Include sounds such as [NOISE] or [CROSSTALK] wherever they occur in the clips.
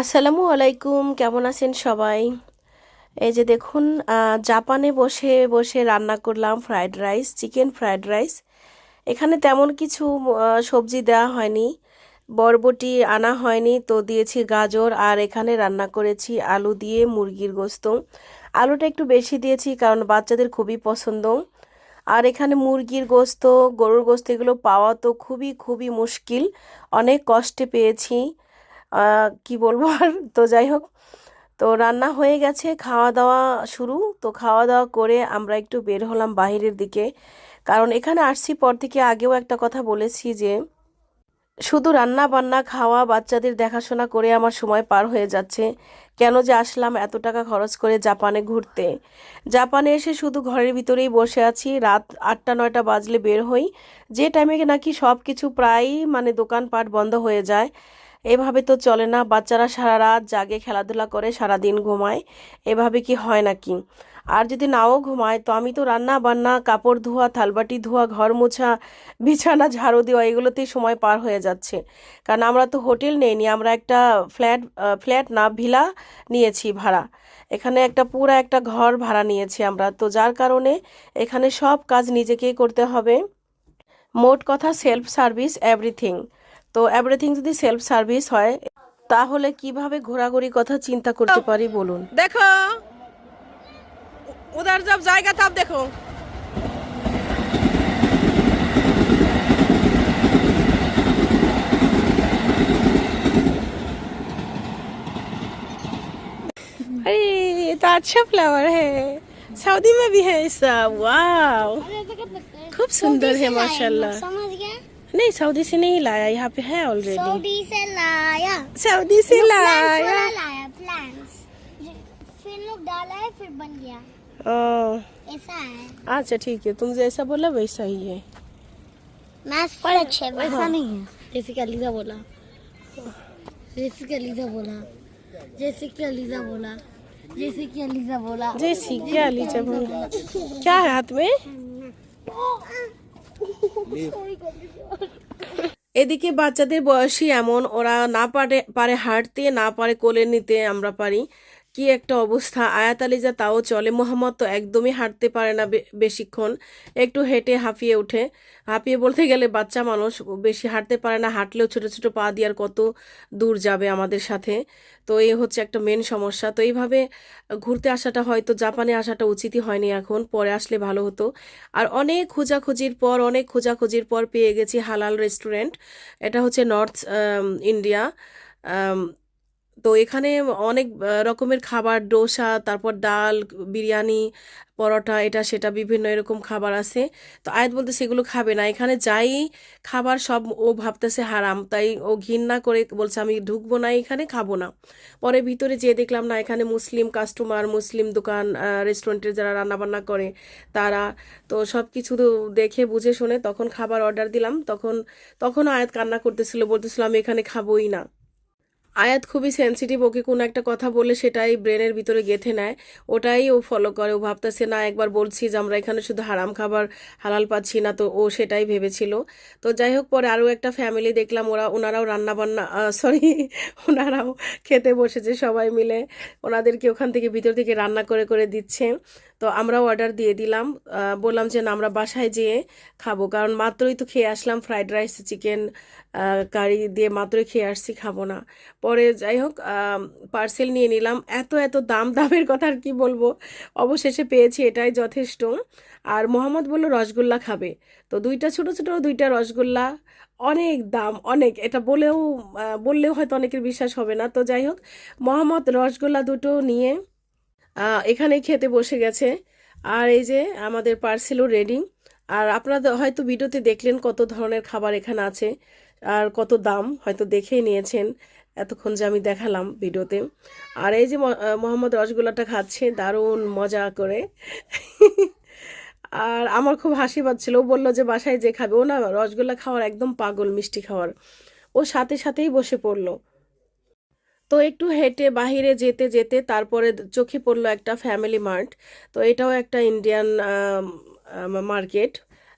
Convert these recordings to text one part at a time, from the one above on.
আসসালামু আলাইকুম, কেমন আছেন সবাই? এই যে দেখুন জাপানে বসে বসে রান্না করলাম fried rice, chicken fried rice. এখানে তেমন কিছু সবজি দেওয়া হয়নি, বরবটি আনা হয়নি, তো দিয়েছি গাজর, আর এখানে রান্না করেছি আলু দিয়ে মুরগির গোস্ত। আলুটা একটু বেশি দিয়েছি, কারণ বাচ্চাদের খুবই পছন্দ। আর এখানে মুরগির গোস্ত, গরুর গোস্ত, এগুলো পাওয়া তো খুবই খুবই মুশকিল। অনেক কষ্টে পেয়েছি। কি বলব আর? তো যাই হোক, তো রান্না হয়ে গেছে, খাওয়া দাওয়া শুরু। তো খাওয়া দাওয়া করে আমরা একটু বের হলাম বাইরের দিকে। কারণ এখানে আসছি পর থেকে আগেও একটা কথা বলেছি যে, শুধু রান্না বান্না, খাওয়া, বাচ্চাদের দেখাশোনা করে আমার সময় পার হয়ে যাচ্ছে। কেন যে আসলাম এত টাকা খরচ করে জাপানে ঘুরতে। জাপানে এসে শুধু ঘরের ভিতরেই বসে আছি। রাত আটটা, নয়টা বাজলে বের হই। যে টাইমে নাকি সব কিছু প্রায়ই মানে দোকানপাট বন্ধ হয়ে যায়। এভাবে তো চলে না, বাচ্চারা সারা রাত জাগে, খেলাধুলা করে সারা দিন ঘুমায়। এভাবে কি হয় নাকি? আর যদি নাও ঘুমায়, তো আমি তো রান্না বান্না, কাপড় ধোয়া, থালবাটি ধোয়া, ঘর মোছা, বিছানা, ঝাড়ু দেওয়া, এগুলোতেই সময় পার হয়ে যাচ্ছে। কারণ আমরা তো হোটেল নেইনি, আমরা একটা ফ্ল্যাট ফ্ল্যাট না, ভিলা নিয়েছি ভাড়া। এখানে একটা পুরো একটা ঘর ভাড়া নিয়েছি আমরা। তো যার কারণে এখানে সব কাজ নিজেকেই করতে হবে। মোট কথা সেলফ সার্ভিস, এভরিথিং। তো এভরিথিং যদি সেলফ সার্ভিস হয় তাহলে কিভাবে ঘোরাঘুরি কথা চিন্তা করতে পারি বলুন देखो उधर जब जाएगा तब देखो अरे ये तो अच्छा फ्लावर है सऊदी में भी है ऐसा वाह खूब सुंदर है माशाल्लाह समझ गया नहीं सऊदी से नहीं लाया यहाँ पे है ऑलरेडी सऊदी से लाया। सऊदी से लाया। वाला लाया प्लांट्स फिर लोग डाला है फिर बन गया। ओ, ऐसा है। अच्छा ठीक है तुम जैसा बोला वैसा ही है। मैं पर अच्छे वैसा नहीं है। जैसे कि अलीजा बोला। जैसे कि अलीजा बोला। जैसे कि अलीजा बोला। जैसे कि अलीजा बोला। जैसी क्या लीजिए बोला। क्या है हाथ में? এদিকে বাচ্চাদের বয়সী এমন, ওরা না পারে পারে হাঁটতে, না পারে কোলে নিতে আমরা পারি। কি একটা অবস্থা? আয়াত আলিজা তাও চলে। মোহাম্মদ তো একদমই হাঁটতে পারে না বেশিক্ষণ। একটু হেঁটে হাঁপিয়ে ওঠে। হাঁপিয়ে বলতে গেলে বাচ্চা মানুষ বেশি হাঁটতে পারে না। হাঁটলেও ছোট ছোট পা দিয়ে আর কত দূর যাবে আমাদের সাথে। তো এই হচ্ছে একটা মেন সমস্যা। তো এইভাবে ঘুরতে আসাটা হয়তো জাপানে আসাটা উচিতই হয়নি এখন। পরে আসলে ভালো হতো। আর অনেক খোঁজাখুঁজির পর, অনেক খোঁজাখুঁজির পর পেয়ে গেছি হালাল রেস্টুরেন্ট এটা হচ্ছে নর্থ ইন্ডিয়া তো এখানে অনেক রকমের খাবার ডোসা তারপর ডাল, বিরিয়ানি, পরোটা, এটা, সেটা, বিভিন্ন এরকম খাবার আছে। তো আয়াত বলতে সেগুলো খাবে না। এখানে যাই খাবার সব ও ভাবতেছে হারাম, তাই ও ঘৃণা করে বলছে, আমি ঢুকবো না এখানে, খাব না। পরে ভিতরে যেয়ে দেখলাম, না, এখানে মুসলিম কাস্টমার মুসলিম দোকান রেস্টুরেন্টের যারা রান্নাবান্না করে, তারা, তো সব কিছু দেখে, বুঝে, শুনে, তখন খাবার অর্ডার দিলাম। তখন তখন আয়াত কান্না করতেছিল, বলতেছিল, আমি এখানে খাবোই না। আয়াত খুবই সেন্সিটিভ ওকে কোনো একটা কথা বলে সেটাই ব্রেনের ভিতরে গেঁথে নেয়। ওটাই ও ফলো করে, ও ভাবতেছে, না, একবার বলছি যে আমরা এখানে শুধু হারাম খাবার, হালাল পাচ্ছি না। তো ও সেটাই ভেবেছিল। তো যাই হোক, পরে আরও একটা ফ্যামিলি দেখলাম, ওরা, ওনারাও রান্না বান্না সরি [LAUGHS] ওনারাও খেতে বসেছে সবাই মিলে। ওনাদেরকে ওখান থেকে, ভিতর থেকে রান্না করে করে দিচ্ছে। তো আমরাও অর্ডার দিয়ে দিলাম। বললাম যে, না, আমরা বাসায় যেয়ে খাব। কারণ মাত্রই তো খেয়ে আসলাম ফ্রাইড রাইস চিকেন কারি দিয়ে মাত্রই খেয়ে আসছি, খাব না। পরে যাই হোক পার্সেল নিয়ে নিলাম। এত এত দাম, দামের কথা আর কি বলব? অবশেষে পেয়েছি, এটাই যথেষ্ট। আর মোহাম্মদ বলল, রসগোল্লা খাবে। তো দুইটা ছোট ছোট, দুইটা রসগোল্লা, অনেক দাম, অনেক। এটা বলেও বললেও হয়তো অনেকের বিশ্বাস হবে না। তো যাই হোক, মোহাম্মদ রসগোল্লা দুটো নিয়ে এখানে খেতে বসে গেছে। আর এই যে আমাদের পার্সেলও রেডি। আর আপনারা হয়তো ভিডিওতে দেখলেন কত ধরনের খাবার এখানে আছে। আর কত দাম হয়তো দেখেই নিয়েছেন। এতক্ষণ যে আমি দেখালাম ভিডিওতে। আর এই যে মোহাম্মদ রসগোল্লাটা খাচ্ছে, দারুণ মজা করে। আর আমার খুব হাসি পাচ্ছিল। ও বলল যে বাসায় যে খাবে। ও না, রসগোল্লা খাওয়ার একদম পাগল, মিষ্টি খাওয়ার। ও সাথে সাথেই বসে পড়ল। তো একটু হেঁটে বাহিরে যেতে যেতে তারপরে চোখে পড়ল একটা ফ্যামিলি মার্ট তো এটাও একটা ইন্ডিয়ান মার্কেট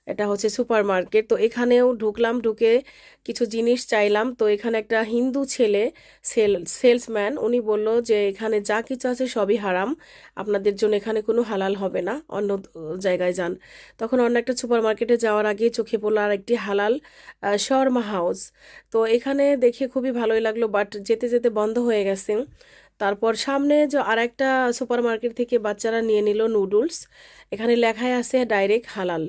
এটা হচ্ছে সুপার মার্কেট তো এখানেও ঢুকলাম, ঢুকে কিছু জিনিস চাইলাম। তো এখানে একটা হিন্দু ছেলে সেল, সেলসম্যান, উনি বলল যে এখানে যা কিছু আছে সবই হারাম, আপনাদের জন্য এখানে কোনো হালাল হবে না, অন্য জায়গায় যান। তখন অন্য একটা সুপার মার্কেটে যাওয়ার আগে চোখে পড়ল আর একটি হালাল শর্মা হাউস। তো এখানে দেখে খুবই ভালোই লাগল, বাট যেতে যেতে বন্ধ হয়ে গেছে। তারপর সামনে যে আর একটা সুপার মার্কেট থেকে বাচ্চারা নিয়ে নিল নুডলস। এখানে লেখায় আছে ডাইরেক্ট হালাল।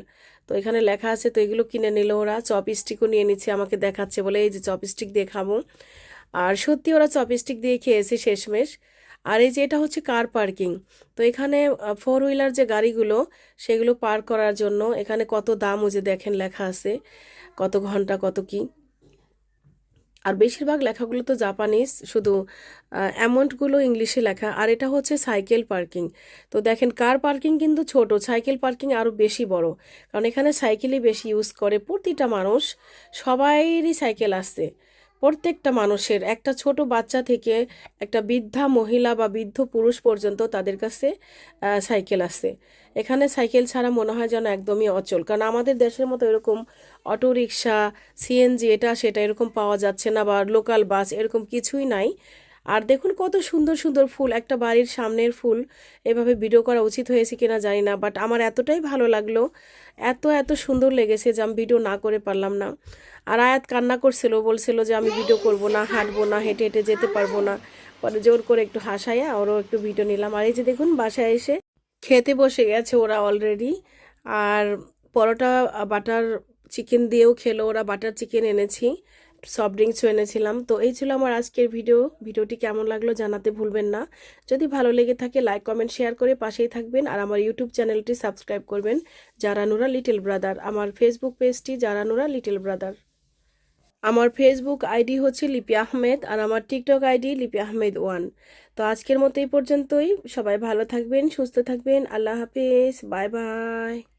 তো এখানে লেখা আছে, তো এগুলো কিনে নিল ওরা, চপস্টিকও নিয়ে নিচ্ছে, আমাকে দেখাচ্ছে বলে এই যে চপস্টিক দিয়ে খাব। আর সত্যি ওরা চপস্টিক দিয়ে খেয়েছে শেষমেশ। আর এই যে এটা হচ্ছে কার পার্কিং তো এখানে ফোর হুইলার যে গাড়িগুলো, সেগুলো পার্ক করার জন্য এখানে কত দাম ও যে দেখেন লেখা আছে, কত ঘণ্টা কত কি। আর বেশিরভাগ লেখাগুলো তো জাপানিজ, শুধু অ্যামাউন্টগুলো ইংলিশে লেখা। আর এটা হচ্ছে সাইকেল পার্কিং। তো দেখেন, কার পার্কিং কিন্তু ছোট, সাইকেল পার্কিং আরও বেশি বড়। কারণ এখানে সাইকেলই বেশি ইউজ করে। প্রতিটা মানুষ, সবাইরই সাইকেল আসছে প্রত্যেকটা মানুষের, একটা ছোট বাচ্চা থেকে একটা বৃদ্ধা মহিলা বা বৃদ্ধ পুরুষ পর্যন্ত তাদের কাছে সাইকেল আছে। এখানে সাইকেল ছাড়া মনে হয় যেন একদমই অচল। কারণ আমাদের দেশের মতো এরকম অটো রিক্সা সিএনজি, এটা সেটা এরকম পাওয়া যাচ্ছে না বা লোকাল বাস এরকম কিছুই নাই। আর দেখুন কত সুন্দর সুন্দর ফুল, একটা বাড়ির সামনের ফুল এভাবে ভিডিও করা উচিত হয়েছে কিনা জানি না বাট আমার এতটাই ভালো লাগল। এত এত সুন্দর লেগেছে যে আমি ভিডিও না করে পারলাম না। আর আয়াত কান্না করছিল, বলছিল যে আমি ভিডিও করব না, হাঁটবো না, হেঁটে হেঁটে যেতে পারব না। পরে জোর করে একটু হাসাইয়া ওরও একটু ভিডিও নিলাম। আর এই যে দেখুন, বাসায় এসে খেতে বসে গেছে ওরা অলরেডি আর পরোটা বাটার চিকেন দিয়েও খেলো, ওরা বাটার চিকেন এনেছি। সফট ড্রিঙ্কসও এনেছিলাম। তো এই ছিল আমার আজকের ভিডিও ভিডিওটি কেমন লাগল জানাতে ভুলবেন না। যদি ভালো লেগে থাকে লাইক কমেন্ট শেয়ার করে পাশেই থাকবেন আর আমার ইউটিউব চ্যানেলটি সাবস্ক্রাইব করবেন। জারানুরা লিটল ব্রাদার আমার ফেসবুক পেজটি জারানুরা লিটল ব্রাদার আমার ফেসবুক আইডি হচ্ছে লিপি আহমেদ আর আমার TikTok ID Lipi Ahmed one তো আজকের মতো এই পর্যন্তই। সবাই ভালো থাকবেন, সুস্থ থাকবেন। আল্লাহ হাফিজ। Bye bye.